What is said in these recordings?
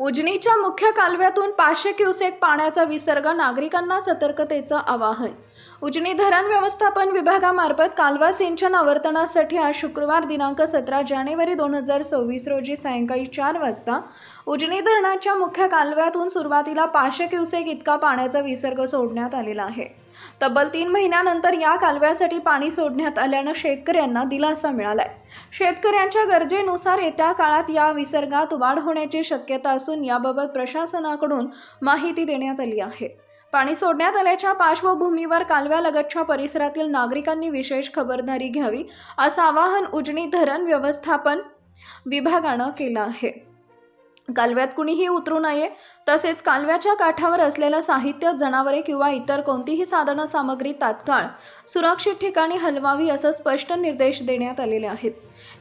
उजनीच्या मुख्य कालव्यातून पाचशे क्युसेक पाण्याचा विसर्ग नागरिकांना सतर्कतेचं आवाहन. उजनी धरण व्यवस्थापन विभागामार्फत कालवा सिंचन आवर्तनासाठी आज शुक्रवार दिनांक सतरा जानेवारी दोन हजार सव्वीस रोजी सायंकाळी चार वाजता उजनी धरणाच्या मुख्य कालव्यातून सुरुवातीला पाचशे क्युसेक इतका पाण्याचा विसर्ग सोडण्यात आलेला आहे. तब्बल तीन महिन्यानंतर या कालव्यासाठी पाणी सोडण्यात आल्यानं शेतकऱ्यांना दिलासा मिळालाय. शेतकऱ्यांच्या गरजेनुसार येत्या काळात या विसर्गात वाढ होण्याची शक्यता असून याबाबत प्रशासनाकडून माहिती देण्यात आली आहे. पाणी सोडण्यात आल्याच्या पार्श्वभूमीवर कालव्यालगतच्या परिसरातील नागरिकांनी विशेष खबरदारी घ्यावी असं आवाहन उजनी धरण व्यवस्थापन विभागानं केलं आहे. कालव्यात कुणीही उतरू नये. तसेच कालव्याच्या काठावर असलेलं साहित्य जनावरे किंवा इतर कोणतीही साधन सामग्री तात्काळ सुरक्षित ठिकाणी हलवावी असं स्पष्ट निर्देश देण्यात आलेले आहेत.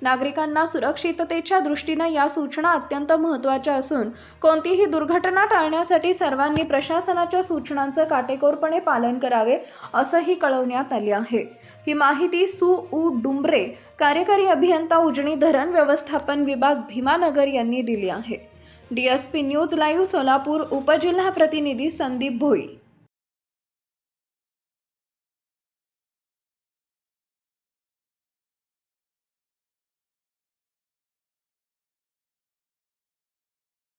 नागरिकांना सुरक्षिततेच्या दृष्टीनं या सूचना अत्यंत महत्त्वाच्या असून कोणतीही दुर्घटना टाळण्यासाठी सर्वांनी प्रशासनाच्या सूचनांचं काटेकोरपणे पालन करावे असंही कळवण्यात आले आहे. ही माहिती सु. उ. डुंबरे कार्यकारी अभियंता उजनी धरण व्यवस्थापन विभाग भीमानगर यांनी दिली आहे. D S P news live Solapur उपजिल्हा प्रतिनिधी संदीप भोई.